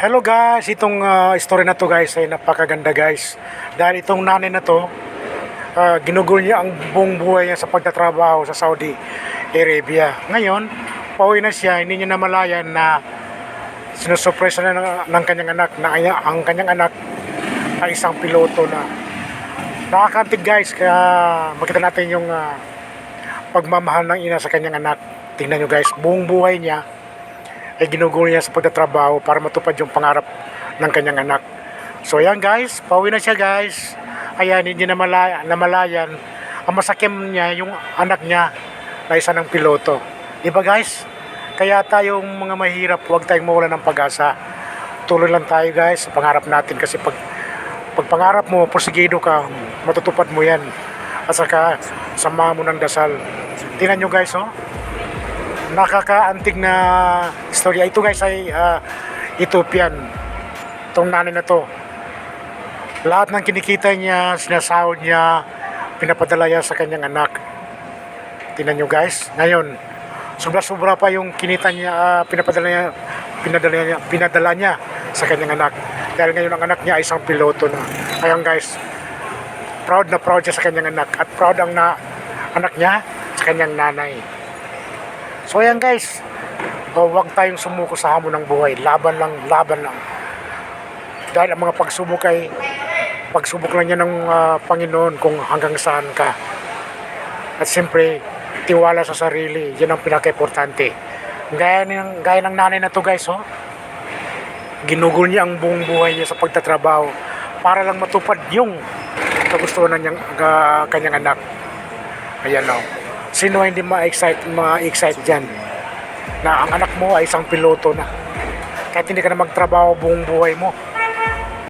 Hello guys, itong ah, story na to guys ay napakaganda guys. Dahil itong nanay na to, ah, ginugol niya ang buong buhay niya sa pagtatrabaho sa Saudi Arabia. Ngayon, pauwi na siya, hindi niya namalayan na sinusurpresa na ng, ng kanyang anak na ang kanyang anak ay isang piloto na. Nakakantig guys kaya makita natin yung ah, pagmamahal ng ina sa kanyang anak. Tingnan nyo guys buong buhay niya ay ginugol niya sa pagtatrabaho para matupad yung pangarap ng kanyang anak. So ayan guys. Pauwi na siya guys. Ayan hindi na malaya, namalayan ang masakim niya yung anak niya na isa ng piloto. Di ba guys? Kaya tayong mga mahirap huwag tayong mawala ng pag-asa. Tuloy lang tayo guys sa pangarap natin. Kasi pag pag pangarap mo, porsigido ka, matutupad mo yan. At saka, sama mo ng dasal. Tingnan nyo guys, oh. Nakakaantig na istorya. Ito guys ay ah, Ethiopian. Itong nanay na to. Lahat ng kinikita niya, sinasahod niya, pinapadala niya sa kanyang anak. Tingnan nyo guys. Ngayon, sobra-sobra pa yung kinita niya, ah, pinapadala niya, pinadala niya, pinadala niya sa kanyang anak. Dahil ngayon ang anak niya ay isang piloto na. Ayan guys, proud na proud siya sa kanyang anak at proud ang na, anak niya sa kanyang nanay. So ayan guys, oh, huwag tayong sumuko sa hamon ng buhay. Laban lang, laban lang. Dahil ang mga pagsubok ay pagsubok lang yan ng ah, Panginoon kung hanggang saan ka. At siyempre, tiwala sa sarili, yan ang pinaka-importante. Gaya ng, gaya ng nanay na to guys, oh. Ginugol niya ang buong buhay niya sa pagtatrabaho para lang matupad yung kagustuhan ng ga- kanyang anak. Ayan o. Sino hindi ma-excite, ma-excite dyan? Na ang anak mo ay isang piloto na. Kahit hindi ka na magtrabaho buong buhay mo.